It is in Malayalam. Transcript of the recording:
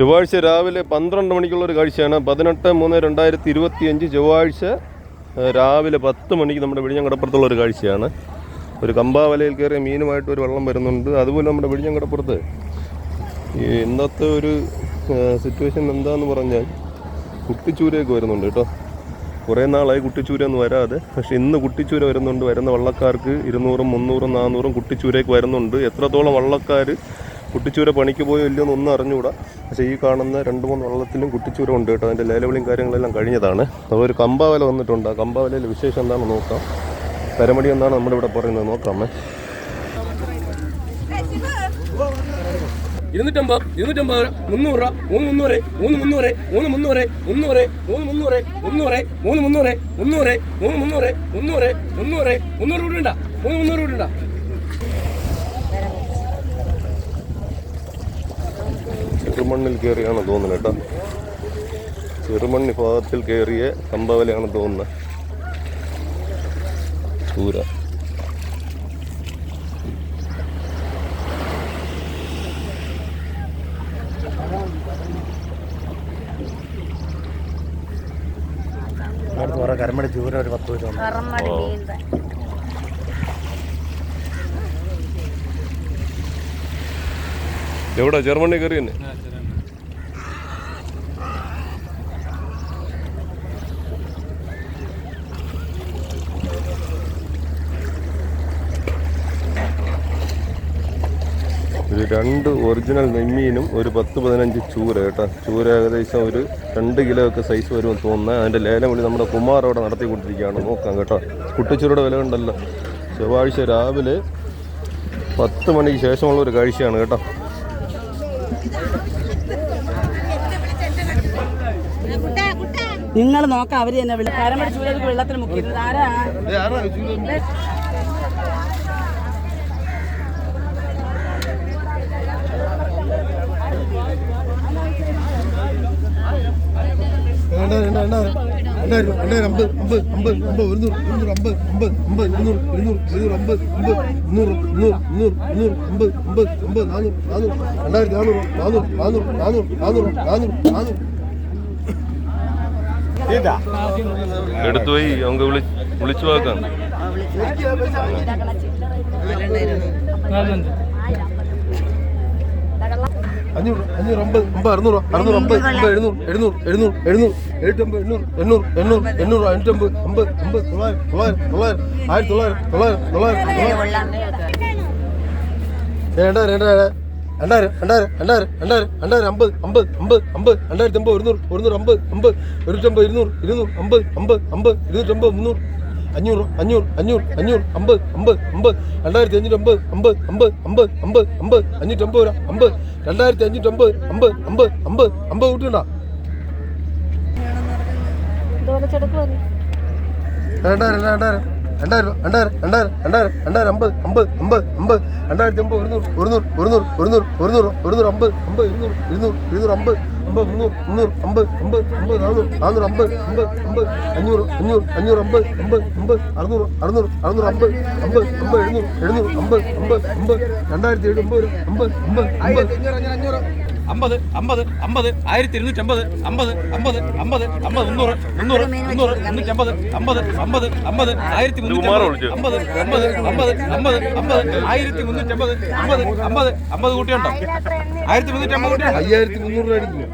ചൊവ്വാഴ്ച രാവിലെ പന്ത്രണ്ട് മണിക്കുള്ളൊരു കാഴ്ചയാണ്. പതിനെട്ട് മൂന്ന് രണ്ടായിരത്തി ഇരുപത്തി അഞ്ച് ചൊവ്വാഴ്ച രാവിലെ പത്ത് മണിക്ക് നമ്മുടെ വിഴിഞ്ഞങ്കടപ്പുറത്തുള്ളൊരു കാഴ്ചയാണ്. ഒരു കമ്പാവലയിൽ കയറിയ മീനുമായിട്ട് ഒരു വെള്ളം വരുന്നുണ്ട്. അതുപോലെ നമ്മുടെ വിഴിഞ്ഞങ്കടപ്പുറത്ത് ഈ ഇന്നത്തെ ഒരു സിറ്റുവേഷൻ എന്താന്ന് പറഞ്ഞാൽ കുട്ടിച്ചൂരയൊക്കെ വരുന്നുണ്ട് കേട്ടോ. കുറേ നാളായി കുട്ടിച്ചൂര ഒന്നും വരാതെ. പക്ഷേ ഇന്ന് കുട്ടിച്ചൂര വരുന്നുണ്ട്. വരുന്ന വള്ളക്കാർക്ക് ഇരുന്നൂറും മുന്നൂറും നാന്നൂറും കുട്ടിച്ചൂരയൊക്കെ വരുന്നുണ്ട്. എത്രത്തോളം വള്ളക്കാർ കുട്ടിച്ചൂര പണിക്ക് പോയോ ഇല്ലയോ എന്നൊന്നും അറിഞ്ഞുകൂടാ. പക്ഷേ ഈ കാണുന്ന രണ്ട് മൂന്ന് വള്ളത്തിലും കുട്ടിച്ചൂര ഉണ്ട് കേട്ടോ. അതിന്റെ ലേലവിളിയും കാര്യങ്ങളെല്ലാം കഴിഞ്ഞതാണ്. അപ്പോൾ ഒരു കമ്പാവല വന്നിട്ടുണ്ട്. ആ കമ്പാവലയിൽ വിശേഷം എന്താണെന്ന് നോക്കാം. പരമടി എന്നാണ് നമ്മുടെ ഇവിടെ പറയുന്നത്. നോക്കാമേ. ഇരുന്നൂറ്റമ്പത് ചെറുമണ്ണിൽ കയറിയാണ് തോന്നുന്നത് കേട്ടോ. ചെറുമണ്ണി ഭാഗത്തിൽ കയറിയ കമ്പവലയാണ് തോന്നുന്നത് ചൂര. കരമടി ചൂര ഒരു പത്ത് വെച്ച് എവിടെ? ജർമ്മനി കയറി തന്നെ ഇത് രണ്ട് ഒറിജിനൽ നെമ്മീനും ഒരു പത്ത് പതിനഞ്ച് ചൂര കേട്ടോ. ചൂര ഏകദേശം ഒരു രണ്ട് കിലോ ഒക്കെ സൈസ് വരുമെന്ന് തോന്നുന്നത് അതിന്റെ ലേലം വിളി നമ്മുടെ കുമാർ അവിടെ നടത്തിക്കൊണ്ടിരിക്കുകയാണ് നോക്കാം കേട്ടോ. കുട്ടിച്ചൂരുടെ വില ഉണ്ടല്ലോ. ചൊവ്വാഴ്ച രാവിലെ പത്ത് മണിക്ക് ശേഷമുള്ള ഒരു കാഴ്ചയാണ് കേട്ടോ. നിങ്ങൾ നോക്കാം അവർ തന്നെ വിളി കരമടി ചൂരക്ക് വെള്ളത്തിൽ മുക്കിയത് ആരാ? രണ്ടായിരം രണ്ടായിരം രണ്ടായിരം അമ്പത് അമ്പത് അമ്പത് അമ്പത് ഒരുന്നൂറ് ഇരുന്നൂറ് അമ്പത് അമ്പത് അമ്പത് ഇരുന്നൂറ് ഇരുന്നൂറ് ഇരുന്നൂറ് അമ്പത് അമ്പത് നൂറ് നൂറ് നൂറ് നൂറ് അമ്പത് അമ്പത് അമ്പത് നാനൂറ് നാനൂറ് രണ്ടായിരത്തി നാനൂറ് നാനൂറ് നാനൂറ് നാനൂറ് നാനൂറ് നാനൂറ്. നാനൂറ് എടുത്തു പോയി അവങ്ക വിളിച്ചു നോക്കാം. അഞ്ഞൂറ് അഞ്ഞൂറ് അമ്പത് അമ്പത് അറുന്നൂറ് അറുന്നൂറ് അമ്പത് അമ്പത് എഴുന്നൂറ് എഴുന്നൂറ് എഴുന്നൂറ് എഴുന്നൂറ് എഴുന്നൂറ്റമ്പത് എണ്ണൂറ് എണ്ണൂറ് എണ്ണൂറ് എണ്ണൂറ് അഞ്ഞൂറ്റമ്പത് അമ്പത് അമ്പത് തൊള്ളായിരം തൊള്ളായിരം തൊള്ളായിരം ആയിരത്തി തൊള്ളായിരം തൊള്ളായിരം തൊള്ളായിരം രണ്ടായിരം രണ്ടായിരം രണ്ടായിരം രണ്ടായിരം രണ്ടായിരം രണ്ടായിരം രണ്ടായിരം അമ്പത് അമ്പത് അമ്പത് അമ്പത് രണ്ടായിരത്തി അമ്പത് ഒരുന്നൂറ് ഒരുന്നൂറ് അമ്പത് അമ്പത് ഒരുന്നൂറ്റമ്പത് ഇരുന്നൂറ് ഇരുന്നൂറ് അമ്പത് അമ്പത് അമ്പത് ഇരുന്നൂറ്റമ്പത് മുന്നൂറ്. അഞ്ഞൂറ് അഞ്ഞൂറ് അഞ്ഞൂറ് അഞ്ഞൂറ് അമ്പത് അമ്പത് അമ്പത് രണ്ടായിരത്തി അഞ്ഞൂറ്റമ്പത് അമ്പത് അമ്പത് അമ്പത് അമ്പത് അമ്പത് അഞ്ഞൂറ്റമ്പത് രൂപ അമ്പത് രണ്ടായിരത്തി അഞ്ഞൂറ്റമ്പത് അമ്പത് അമ്പത് അമ്പത് അമ്പത് കൂട്ടിയുണ്ടോ രണ്ടായിരം രണ്ടായിരം രണ്ടായിരം രണ്ടായിരം രണ്ടായിരം രണ്ടായിരം രണ്ടായിരം അമ്പത് അമ്പത് അമ്പത് അമ്പത് രണ്ടായിരത്തി അമ്പത് ഒരുന്നൂറ് ഒരുന്നൂറ് ഒരുന്നൂറ് ഒരുന്നൂറ് ഒരുന്നൂറ് ഒരുന്നൂറ് അമ്പത് അമ്പത് ഇരുന്നൂറ് ഇരുന്നൂറ് ഇരുന്നൂറ് അമ്പത് അമ്പത് മുന്നൂറ് മുന്നൂറ് അമ്പത് അമ്പത് അമ്പത് നാനൂറ് നാനൂറ് അമ്പത് അമ്പത് അമ്പത് അഞ്ഞൂറ് അഞ്ഞൂറ് അഞ്ഞൂറ് അമ്പത് അമ്പത് അമ്പത് അറുന്നൂറ് അറുന്നൂറ് അറുന്നൂറ് അമ്പത് അമ്പത് അമ്പത് എഴുന്നൂറ് എഴുന്നൂറ് അമ്പത് അമ്പത് അമ്പത് രണ്ടായിരത്തി ഏഴ് അമ്പത് അമ്പത് അമ്പത് അമ്പത് അമ്പത് അമ്പത് അമ്പത് ആയിരത്തി ഇരുന്നൂറ്റമ്പത് അമ്പത് അമ്പത് അമ്പത് അമ്പത് മുന്നൂറ് മുന്നൂറ് മുന്നൂറ് മുന്നൂറ്റമ്പത് അമ്പത് അമ്പത് അമ്പത് ആയിരത്തി മുന്നൂറ്റി. അമ്പത് അമ്പത് അമ്പത് അമ്പത് അമ്പത് ആയിരത്തി മുന്നൂറ്റമ്പത് അമ്പത് അമ്പത് അമ്പത് കൂട്ടിയുണ്ടോ ആയിരത്തി മുന്നൂറ്റമ്പത് അയ്യായിരത്തി മുന്നൂറ് രൂപ